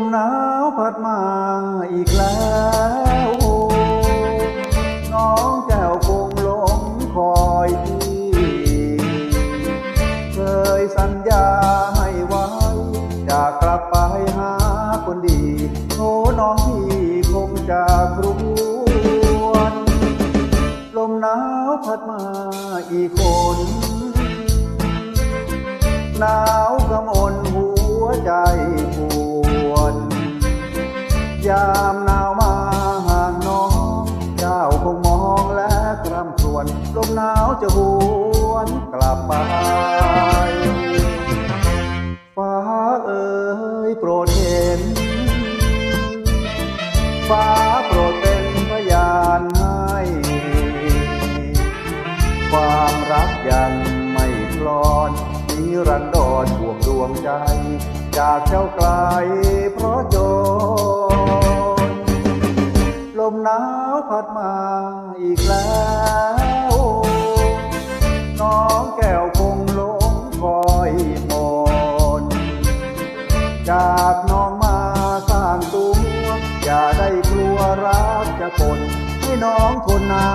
มหนาวพัดมาอีกแล้วน้องแก้วคงหลงคอยพี่เคยสัญญาให้ไว้จะกลับไปหาคนดีโอ้น้องพี่คงจะครวนลมหนาวพัดมาอีกคนหนาว ยามหนาวมาห่างน้องเจ้าคงมองและกรำครวญลมหนาวจะหวนกลับไปฟ้าเอ๋ยโปรดเห็น ฟ้าโปรดเป็นพยานให้ความรักยังไม่คลอนนิรันดรห่วงดวงใจ จากเจ้าไกลเพราะโจ หนาวพัดมาอีกแล้ว น้องแก้วคงหลงคอยมนจากน้องมาสร้างตัวอย่าได้กลัวรักจะปนให้น้องทนหนา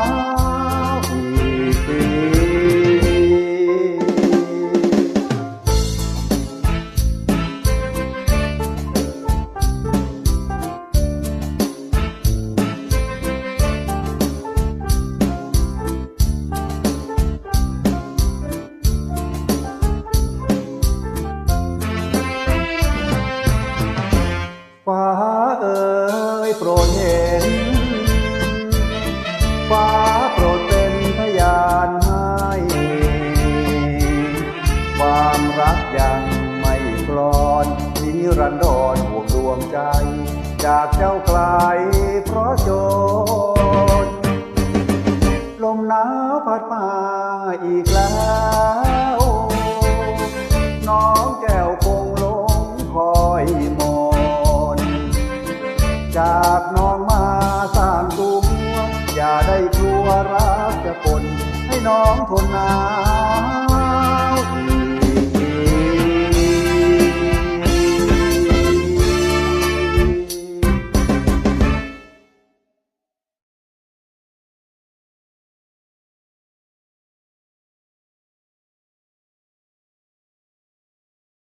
ว เห็น ฟ้าโปรดเป็นพยานให้ความรักยังไม่กลอนนิรันดรห่วงดวงใจ จากเจ้าไกลเพราะโจ รักจะปนให้น้องทนหนาว